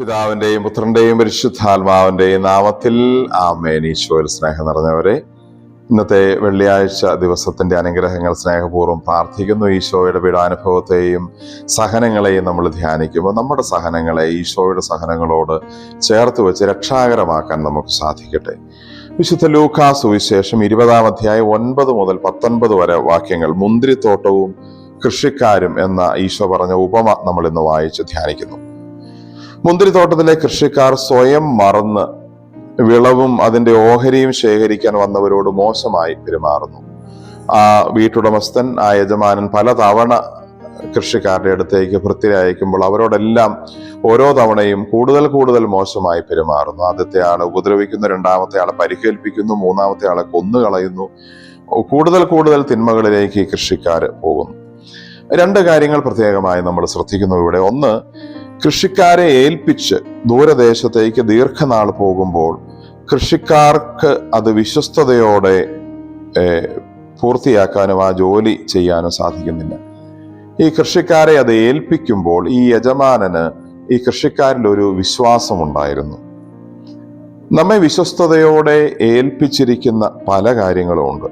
പിതാവിന്റെയും പുത്രന്റെയും പരിശുദ്ധാത്മാവിന്റെയും നാമത്തിൽ ആമേൻ. ഈശോയിൽ സ്നേഹം നിറഞ്ഞവരെ ഇന്നത്തെ വെള്ളിയാഴ്ച ദിവസത്തിന്റെ അനുഗ്രഹങ്ങൾ സ്നേഹപൂർവം പ്രാർത്ഥിക്കുന്നു. ഈശോയുടെ പീഡാനുഭവത്തെയും സഹനങ്ങളെയും നമ്മൾ ധ്യാനിക്കുമ്പോൾ നമ്മുടെ സഹനങ്ങളെ ഈശോയുടെ സഹനങ്ങളോട് ചേർത്ത് വെച്ച് രക്ഷാകരമാക്കാൻ നമുക്ക് സാധിക്കട്ടെ. വിശുദ്ധ ലൂക്കാ സുവിശേഷം ഇരുപതാം അധ്യായം ഒൻപത് മുതൽ പത്തൊൻപത് വരെ വാക്യങ്ങൾ മുന്തിരിത്തോട്ടവും കൃഷിക്കാരും എന്ന ഈശോ പറഞ്ഞ ഉപമ നമ്മൾ ഇന്ന് വായിച്ച് ധ്യാനിക്കുന്നു. മുന്തിരിത്തോട്ടത്തിലെ കൃഷിക്കാർ സ്വയം മറന്ന് വിളവും അതിന്റെ ഓഹരിയും ശേഖരിക്കാൻ വന്നവരോട് മോശമായി പെരുമാറുന്നു. ആ വീട്ടുടമസ്ഥൻ ആ യജമാനൻ പലതവണ കൃഷിക്കാരുടെ അടുത്തേക്ക് വൃത്തിരി അയക്കുമ്പോൾ അവരോടെല്ലാം ഓരോ തവണയും കൂടുതൽ കൂടുതൽ മോശമായി പെരുമാറുന്നു. ആദ്യത്തെ ആളെ ഉപദ്രവിക്കുന്നു രണ്ടാമത്തെ ആളെ പരിക്കേൽപ്പിക്കുന്നു മൂന്നാമത്തെ ആളെ കൊന്നുകളയുന്നു. കൂടുതൽ കൂടുതൽ തിന്മകളിലേക്ക് കൃഷിക്കാർ പോകുന്നു. രണ്ട് കാര്യങ്ങൾ പ്രത്യേകമായി നമ്മൾ ശ്രദ്ധിക്കുന്നു ഇവിടെ. ഒന്ന് കൃഷിക്കാരെ ഏൽപ്പിച്ച് ദൂരദേശത്തേക്ക് ദീർഘനാൾ പോകുമ്പോൾ കൃഷിക്കാർക്ക് അത് വിശ്വസ്തയോടെ പൂർത്തിയാക്കാനും ആ ജോലി ചെയ്യാനും സാധിക്കുന്നില്ല. ഈ കൃഷിക്കാരെ അത് ഏൽപ്പിക്കുമ്പോൾ ഈ യജമാനന് ഈ കൃഷിക്കാരിൽ ഒരു വിശ്വാസം ഉണ്ടായിരുന്നു നമ്മെ വിശ്വസ്തയോടെ ഏൽപ്പിച്ചിരിക്കുന്ന പല കാര്യങ്ങളും ഉണ്ട്.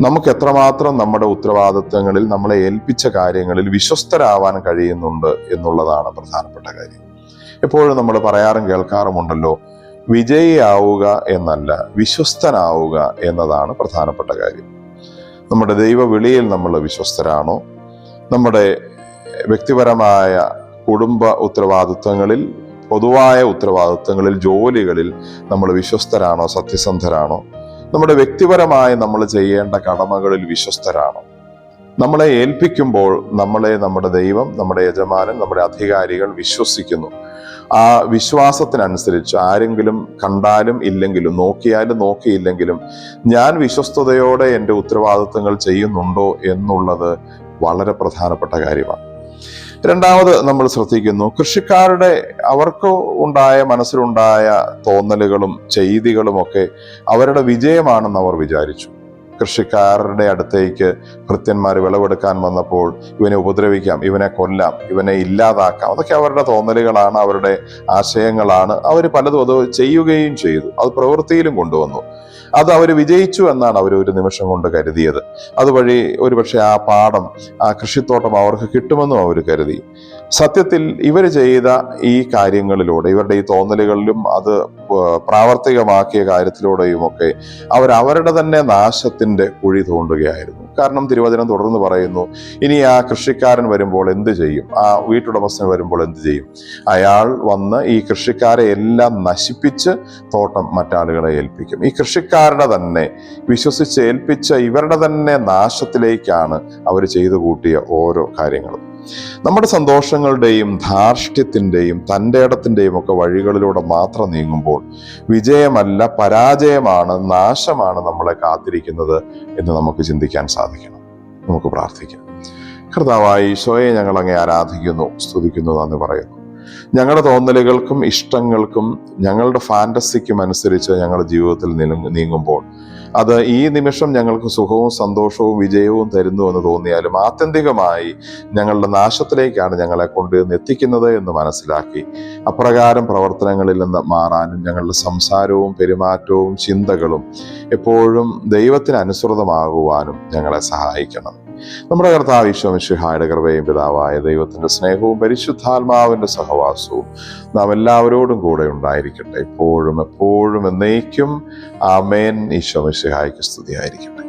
നമുക്ക് എത്രമാത്രം നമ്മുടെ ഉത്തരവാദിത്തങ്ങളിൽ നമ്മളെ ഏൽപ്പിച്ച കാര്യങ്ങളിൽ വിശ്വസ്തരാവാൻ കഴിയുന്നുണ്ട് എന്നുള്ളതാണ് പ്രധാനപ്പെട്ട കാര്യം. എപ്പോഴും നമ്മൾ പറയാറും കേൾക്കാറുമുണ്ടല്ലോ വിജയിയാവുക എന്നല്ല വിശ്വസ്തനാവുക എന്നതാണ് പ്രധാനപ്പെട്ട കാര്യം. നമ്മുടെ ദൈവ വിളിയിൽ നമ്മൾ വിശ്വസ്തരാണോ? നമ്മുടെ വ്യക്തിപരമായ കുടുംബ ഉത്തരവാദിത്വങ്ങളിൽ പൊതുവായ ഉത്തരവാദിത്വങ്ങളിൽ ജോലികളിൽ നമ്മൾ വിശ്വസ്തരാണോ സത്യസന്ധരാണോ? നമ്മുടെ വ്യക്തിപരമായി നമ്മൾ ചെയ്യേണ്ട കടമകളിൽ വിശ്വസ്തരാണ്. നമ്മളെ ഏൽപ്പിക്കുമ്പോൾ നമ്മളെ നമ്മുടെ ദൈവം നമ്മുടെ യജമാനൻ നമ്മുടെ അധികാരികൾ വിശ്വസിക്കുന്നു. ആ വിശ്വാസത്തിനനുസരിച്ച് ആരെങ്കിലും കണ്ടാലും ഇല്ലെങ്കിലും നോക്കിയാലും നോക്കിയില്ലെങ്കിലും ഞാൻ വിശ്വസ്തയോടെ എന്റെ ഉത്തരവാദിത്തങ്ങൾ ചെയ്യുന്നുണ്ടോ എന്നുള്ളത് വളരെ പ്രധാനപ്പെട്ട കാര്യമാണ്. രണ്ടാമത് നമ്മൾ ശ്രദ്ധിക്കുന്നു കൃഷിക്കാരുടെ അവർക്ക് ഉണ്ടായ മനസ്സിലുണ്ടായ തോന്നലുകളും ചെയ്തികളും ഒക്കെ അവരുടെ വിജയമാണെന്ന് അവർ വിചാരിച്ചു. കൃഷിക്കാരുടെ അടുത്തേക്ക് ഭൃത്യന്മാർ വിളവെടുക്കാൻ വന്നപ്പോൾ ഇവനെ ഉപദ്രവിക്കാം ഇവനെ കൊല്ലാം ഇവനെ ഇല്ലാതാക്കാം. അതൊക്കെ അവരുടെ തോന്നലുകളാണ് അവരുടെ ആശയങ്ങളാണ്. അവർ പലതും അത് ചെയ്യുകയും ചെയ്തു. അത് പ്രവൃത്തിയിലും കൊണ്ടുവന്നു. അത് അവർ വിജയിച്ചു എന്നാണ് അവർ ഒരു നിമിഷം കൊണ്ട് കരുതിയത്. അതുവഴി ഒരുപക്ഷെ ആ പാടം ആ കൃഷിത്തോട്ടം അവർക്ക് കിട്ടുമെന്നും അവർ കരുതി. സത്യത്തിൽ ഇവർ ചെയ്ത ഈ കാര്യങ്ങളിലൂടെ ഇവരുടെ ഈ തോന്നലുകളിലും അത് പ്രാവർത്തികമാക്കിയ കാര്യത്തിലൂടെയും ഒക്കെ അവർ അവരുടെ തന്നെ നാശത്തിന്റെ കുഴി തോണ്ടുകയായിരുന്നു. കാരണം തിരുവചനം തുടർന്ന് പറയുന്നു ഇനി ആ കൃഷിക്കാരൻ വരുമ്പോൾ എന്ത് ചെയ്യും? ആ വീട്ടുടമസ്ഥൻ വരുമ്പോൾ എന്ത് ചെയ്യും? അയാൾ വന്ന് ഈ കൃഷിക്കാരെ എല്ലാം നശിപ്പിച്ച് തോട്ടം മറ്റാളുകളെ ഏൽപ്പിക്കും. ഈ കൃഷിക്കാരുടെ തന്നെ വിശ്വസിച്ച് ഏൽപ്പിച്ച ഇവരുടെ തന്നെ നാശത്തിലേക്കാണ് അവർ ചെയ്തു കൂട്ടിയ ഓരോ കാര്യങ്ങളും. നമ്മുടെ സന്തോഷങ്ങളുടെയും ധാർഷ്ട്യത്തിന്റെയും തന്റെ ഇടത്തിന്റെയും ഒക്കെ വഴികളിലൂടെ മാത്രം നീങ്ങുമ്പോൾ വിജയമല്ല പരാജയമാണ് നാശമാണ് നമ്മളെ കാത്തിരിക്കുന്നത് എന്ന് നമുക്ക് ചിന്തിക്കാൻ സാധിക്കണം. നമുക്ക് പ്രാർത്ഥിക്കാം. കർത്താവായി ഈശോയെ ഞങ്ങൾ അങ്ങേ ആരാധിക്കുന്നു സ്തുതിക്കുന്നു എന്ന് പറയുന്നു. ഞങ്ങളുടെ തോന്നലുകൾക്കും ഇഷ്ടങ്ങൾക്കും ഞങ്ങളുടെ ഫാന്റസിക്കും അനുസരിച്ച് ഞങ്ങളുടെ ജീവിതത്തിൽ നീങ്ങുമ്പോൾ അത് ഈ നിമിഷം ഞങ്ങൾക്ക് സുഖവും സന്തോഷവും വിജയവും തരുന്നു എന്ന് തോന്നിയാലും ആത്യന്തികമായി ഞങ്ങളുടെ നാശത്തിലേക്കാണ് ഞങ്ങളെ കൊണ്ട് എത്തിക്കുന്നത് എന്ന് മനസ്സിലാക്കി അപ്രകാരം പ്രവർത്തനങ്ങളിൽ നിന്ന് മാറാനും ഞങ്ങളുടെ സംസാരവും പെരുമാറ്റവും ചിന്തകളും എപ്പോഴും ദൈവത്തിന് അനുസൃതമാകുവാനും ഞങ്ങളെ സഹായിക്കണം. നമ്മുടെ കർത്താവ് ഈശോമിഷിഹായുടെ കൃപയും പിതാവായ ദൈവത്തിന്റെ സ്നേഹവും പരിശുദ്ധാത്മാവിന്റെ സഹവാസവും നാം എല്ലാവരോടും കൂടെ ഉണ്ടായിരിക്കട്ടെ. എപ്പോഴും എപ്പോഴും എന്നേക്കും. ആമേൻ. ഈശോമിഷിഹായ്ക്ക് സ്തുതിയായിരിക്കട്ടെ.